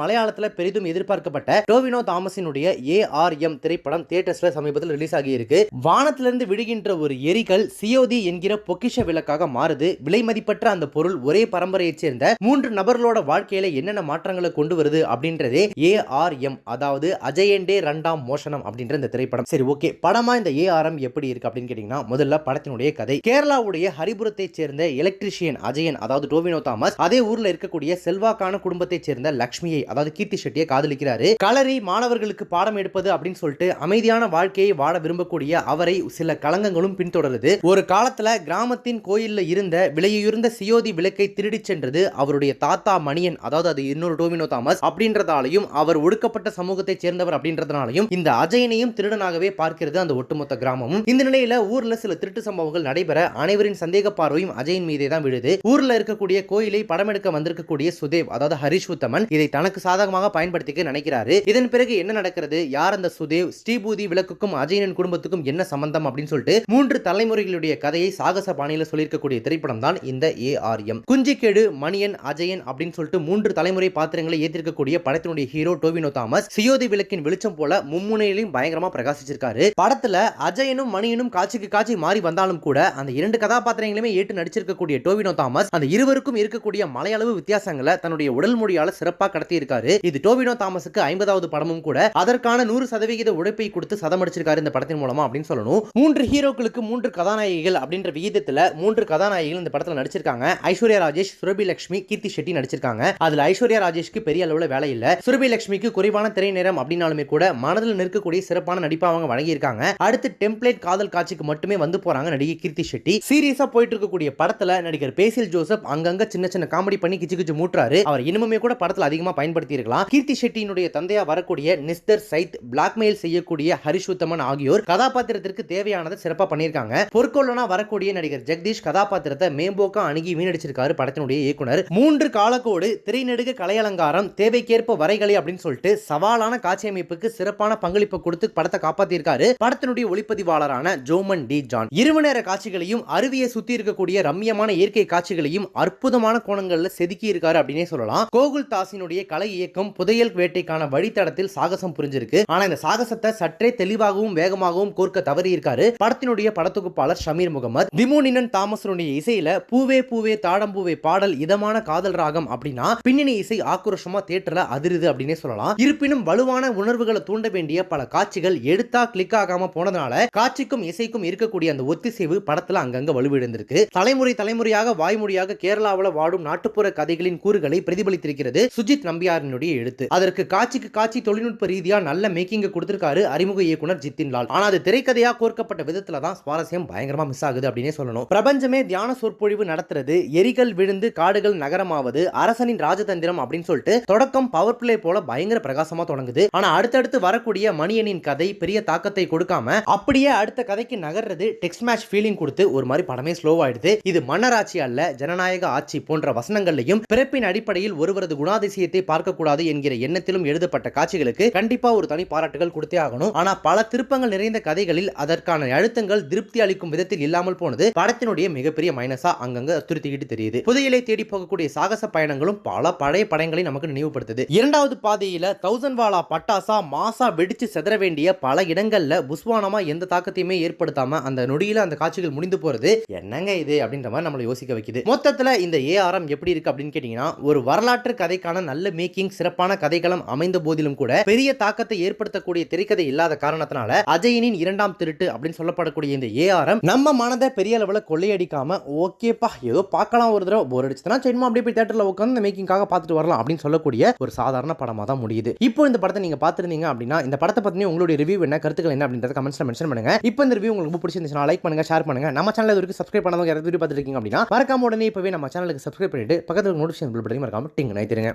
மலையாளத்துல பெரிதும் எதிர்பார்க்கப்பட்ட டோவினோ தாமஸினுடைய ஏஆர்எம் திரைப்படம் தியேட்டர்ஸ்ல சமீபத்தில் ரிலீஸ் ஆகியிருக்கு. வானத்திலிருந்து விழுகின்ற ஒரு எரிகல் சியோதி என்கிற பொக்கிஷ விளக்காக மாறுது. விலை மதிப்பற்ற அந்த பொருள் ஒரே பரம்பரையைச் சேர்ந்த மூன்று நபர்களோட வாழ்க்கையில என்னென்ன மாற்றங்களை கொண்டு வருது அப்படின்றதே ஏ ஆர் எம் அதாவது அஜயண்டே ரண்டாம் மோஷனம் அப்படின்ற இந்த திரைப்படம். சரி ஓகே. படமா இந்த ஏ ஆர் எம் எப்படி இருக்கு அப்படின்னு கேட்டீங்கன்னா முதல்ல படத்தினுடைய கதை. கேரளாவுடைய ஹரிபுரத்தைச் சேர்ந்த எலக்ட்ரிஷியன் அஜயன் அதாவது டோவினோ தாமஸ் அதே ஊர்ல இருக்கக்கூடிய செல்வாக்கான குடும்பத்தைச் சேர்ந்த லக்ஷ்மியை அதாவது கீர்த்தி ஷெட்டியை காதலிக்கிறாரு. கலரி மாணவர்களுக்கு பாடம் எடுப்பது அப்படின்னு சொல்லிட்டு அமைதியான வாழ்க்கையை வாழ விரும்பக்கூடிய அவரை சில களங்கங்களும் பின்தொடருது. ஒரு காலத்துல கிராமத்தின் கோயில்ல இருந்த விலையுயர்ந்த சியோதி விளக்கை திருடி சென்றது அவருடைய தாத்தா மணியன் அதாவது அது இன்னொரு டோமினோ தாமஸ் அப்படின்றதாலையும் அவர் ஒடுக்கப்பட்ட சமூகத்தை சேர்ந்தவர் அப்படின்றதுனாலையும் இந்த அஜயனையும் திருடனாகவே பார்க்கிறது அந்த ஒட்டுமொத்த கிராமமும். இந்த நிலையில ஊர்ல சில திருட்டு சம்பவங்கள் நடைபெற அனைவரின் சந்தேக பார்வையும் அஜயன் மீதே தான் விழுது. ஊர்ல இருக்கக்கூடிய கோயிலை படம் எடுக்க வந்திருக்கக்கூடிய சுதேவ் அதாவது ஹரிஷ் உத்தமன் இதை தனக்கு சாதகமாக பயன்படுத்திக்க நினைக்கிறாரு. இதன் பிறகு என்ன நடக்கிறது? யார் அந்த சுதேவ்? ஸ்ரீபூதி விளக்குக்கும் அஜயனின் குடும்பத்துக்கும் என்ன சம்பந்தம் அப்படின்னு சொல்லிட்டு மூன்று தலைமுறைகளுடைய கதையை சாகச பாணியில சொல்லியிருக்கக்கூடிய திரைப்படம் தான் இந்த ஏஆர்எம் குஞ்சிக்கேடு மணியன் அஜயன் அப்படின்னு சொல்லிட்டு மூன்று தலைமுறை பாத்திரங்களை ஏற்றிருக்கக்கூடிய படத்தினுடைய ஹீரோ டோவினோ தாமஸ் சியோதி விளக்கின் வெளிச்சம் போல மும்முனையிலையும் பயங்கரமா பிரகாசிச்சிருக்காரு. படத்துல அஜயனும் மணியனும் காட்சிக்கு காட்சி மாறி வந்தாலும் கூட அந்த இரண்டு கதாபாத்திரங்களையுமே ஏற்று நடிச்சிருக்கக்கூடிய டோவினோ தாமஸ் அந்த இருவருக்கும் இருக்கக்கூடிய மலையளவு வித்தியாசங்களை தன்னுடைய உடல் மொழியால சிறப்பாக கடத்தி பண்ணியிருக்காரு இது டோவினோ தாமஸுக்கு ஐம்பதாவது படமும் கூட அதற்கான நூறு சதவிகித உழைப்பை கொடுத்து சதமடிச்சிருக்காரு இந்த படத்தின் மூலமா அப்படின்னு சொல்லணும். மூன்று ஹீரோக்களுக்கு மூன்று கதாநாயகிகள் அப்படின்ற விகிதத்துல மூன்று கதாநாயகிகள் இந்த படத்துல நடிச்சிருக்காங்க. ஐஸ்வர்யா ராஜேஷ் சுரபி லட்சுமி கீர்த்தி ஷெட்டி நடிச்சிருக்காங்க. அதுல ஐஸ்வர்யா ராஜேஷ்க்கு பெரிய அளவுல வேலை இல்ல. சுரபி லட்சுமிக்கு குறைவான திரை நேரம் அப்படின்னாலுமே கூட மனதில் நிற்கக்கூடிய சிறப்பான நடிப்பா அவங்க வழங்கியிருக்காங்க. அடுத்து டெம்ப்ளேட் காதல் காட்சிக்கு மட்டுமே வந்து போறாங்க நடிகை கீர்த்தி ஷெட்டி. சீரியஸா போயிட்டு இருக்கக்கூடிய படத்துல நடிகர் பேசில் ஜோசப் அங்கங்க சின்ன சின்ன காமெடி பண்ணி கிச்சு கிச்சு மூட்டுறாரு. அவர் இனிமே கூட படத்துல அதிகமா பயன்படுத்தி பயன்படுத்தியிருக்கலாம். கீர்த்தி ஷெட்டியினுடைய தந்தையா வரக்கூடிய நிஸ்தர் சைத் பிளாக்மெயில் செய்யக்கூடிய ஹரிஷ் உத்தமன் ஆகியோர் கதாபாத்திரத்திற்கு தேவையானதை சிறப்பாக பண்ணியிருக்காங்க. பொற்கொள்ளனா வரக்கூடிய நடிகர் ஜெகதீஷ் கதாபாத்திரத்தை மேம்போக்கா அணுகி வீணடிச்சிருக்காரு படத்தினுடைய இயக்குனர். மூன்று காலக்கோடு திரைநடுக கலையலங்காரம் தேவைக்கேற்ப வரைகலை அப்படின்னு சொல்லிட்டு சவாலான காட்சி அமைப்புக்கு சிறப்பான பங்களிப்பு கொடுத்து படத்தை காப்பாத்திருக்காரு படத்தினுடைய ஒளிப்பதிவாளரான ஜோமன் டி. ஜான். இரவு நேர காட்சிகளையும் அருவியை சுத்தி இருக்கக்கூடிய ரம்யமான இயற்கை காட்சிகளையும் அற்புதமான கோணங்கள்ல செதுக்கி இருக்காரு அப்படின்னே சொல்லலாம். கோகுல் தாசினுடைய கலை இயக்கம் புதையல் வேட்டைக்கான வழித்தடத்தில் சாகசம் புரிஞ்சிருக்கு. ஆனா இந்த சாகசத்தை சற்றே தெளிவாகவும் வேகமாகவும் கோர்க்க தவறி இருக்காரு படத்தினுடைய படத்தொகுப்பாளர் ஷமீர் முகமது. திமுனினன் தாமஸனுடைய இசையில பூவே பூவே தாடம்பூவே பாடல் இதமான காதல் ராகம் அப்படின்னா பின்னணி இசை ஆக்ரோஷமா தேட்டர்ல அதிருது அப்படின்னே சொல்லலாம். இருப்பினும் வலுவான உணர்வுகளை தூண்ட வேண்டிய பல காட்சிகள் எடுத்தா கிளிக் ஆகாம போனதுனால காட்சிக்கும் இசைக்கும் இருக்கக்கூடிய அந்த ஒத்திசைவு படத்துல அங்கங்க வலுவிழந்திருக்கு. தலைமுறை தலைமுறையாக வாய்மொழியாக கேரளாவில் வாடும் நாட்டுப்புற கதைகளின் கூறுகளை பிரதிபலித்திருக்கிறது சுஜித் நம்பி நம்பியாரினுடைய எழுத்து. அதற்கு காட்சிக்கு காட்சி தொழில்நுட்ப ரீதியா நல்ல மேக்கிங் கொடுத்திருக்காரு அறிமுக இயக்குனர் ஜித்தின் லால். ஆனா அது திரைக்கதையா கோர்க்கப்பட்ட விதத்துல தான் சுவாரஸ்யம் பயங்கரமா மிஸ் ஆகுது அப்படின்னே சொல்லணும். பிரபஞ்சமே தியான சொற்பொழிவு நடத்துறது எரிகள் விழுந்து காடுகள் நகரமாவது அரசனின் ராஜதந்திரம் அப்படின்னு சொல்லிட்டு தொடக்கம் பவர் பிளே போல பயங்கர பிரகாசமா தொடங்குது. ஆனா அடுத்தடுத்து வரக்கூடிய மணியனின் கதை பெரிய தாக்கத்தை கொடுக்காம அப்படியே அடுத்த கதைக்கு நகர்றது டெக்ஸ்ட் மேட்ச் ஃபீலிங் கொடுத்து ஒரு மாதிரி படமே ஸ்லோவாயிடுது இது மன்னராட்சி அல்ல ஜனநாயக ஆட்சி போன்ற வசனங்கள்லையும் பிறப்பின் அடிப்படையில் ஒருவரது குணாதிசயத்தை பார்க்க பார்க்கக்கூடாது என்கிற எண்ணத்திலும் எழுதப்பட்ட காட்சிகளுக்கு கண்டிப்பா ஒரு தனி பாராட்டுகள் கொடுத்தே ஆகணும். ஆனா பல திருப்பங்கள் நிறைந்த கதைகளில் அதற்கான அழுத்தங்கள் திருப்தி அளிக்கும் விதத்தில் இல்லாமல் போனது படத்தினுடைய மிகப்பெரிய மைனஸா அங்கங்க துருத்திக்கிட்டு தெரியுது. புதையலை தேடி போகக்கூடிய சாகச பயணங்களும் பல பழைய படங்களை நமக்கு நினைவுபடுத்துது. இரண்டாவது பாதையில தௌசண்ட் வாலா பட்டாசா மாசா வெடிச்சு செதற வேண்டிய பல இடங்கள்ல புஸ்வானமா எந்த தாக்கத்தையுமே ஏற்படுத்தாம அந்த நொடியில அந்த காட்சிகள் முடிந்து போறது என்னங்க இது அப்படின்ற மாதிரி நம்மளை யோசிக்க வைக்குது. மொத்தத்துல இந்த ஏஆர்எம் எப்படி இருக்கு அப்படின்னு கேட்டீங்கன்னா ஒரு வரலாற்று கதைக்கான நல்ல மேக்கிங் சிறப்பான கதைகளம் அமைந்த போதிலும் கூட பெரிய தாக்கத்தை ஏற்படுத்தக்கூடிய திரைக்கதை இல்லாத காரணத்தினால அஜயனின் இரண்டாம் திருட்டு அப்படின்னு சொல்லப்படக்கூடிய இந்த ஏஆர்எம் நம்ம மனதை பெரிய அளவில் கொள்ளையடிக்காம ஓகேப்பா ஏதோ பார்க்கலாம் ஒரு தடவை போர் அடிச்சுனா சரிமா அப்படியே போய் தேட்டர்ல உட்காந்து இந்த மேக்கிங்காக பார்த்துட்டு வரலாம் அப்படின்னு சொல்லக்கூடிய ஒரு சாதாரண படமா தான் முடியுது. இப்போ இந்த படத்தை நீங்க பார்த்துருந்தீங்க அப்படின்னா இந்த படத்தை பத்தி உங்களுடைய ரிவ்யூ என்ன கருத்துக்கள் என்ன அப்படின்றத கமெண்ட்ஸ்ல மென்ஷன் பண்ணுங்க. இப்போ இந்த ரிவ்யூ உங்களுக்கு ரொம்ப பிடிச்சிருந்துச்சுன்னா லைக் பண்ணுங்க ஷேர் பண்ணுங்க. நம்ம சேனல் இது சப்ஸ்கிரைப் பண்ணாதவங்க யாராவது வீடியோ பார்த்துருக்கீங்க அப்படின்னா மறக்காம உடனே இப்பவே நம்ம சேனலுக்கு சப்ஸ்கிரைப் பண்ணிட்டு பக்கத்துல நோட்டிஃபிகேஷன் பில் பட்டனையும் மறக்காம டிங் நைத்திருங்க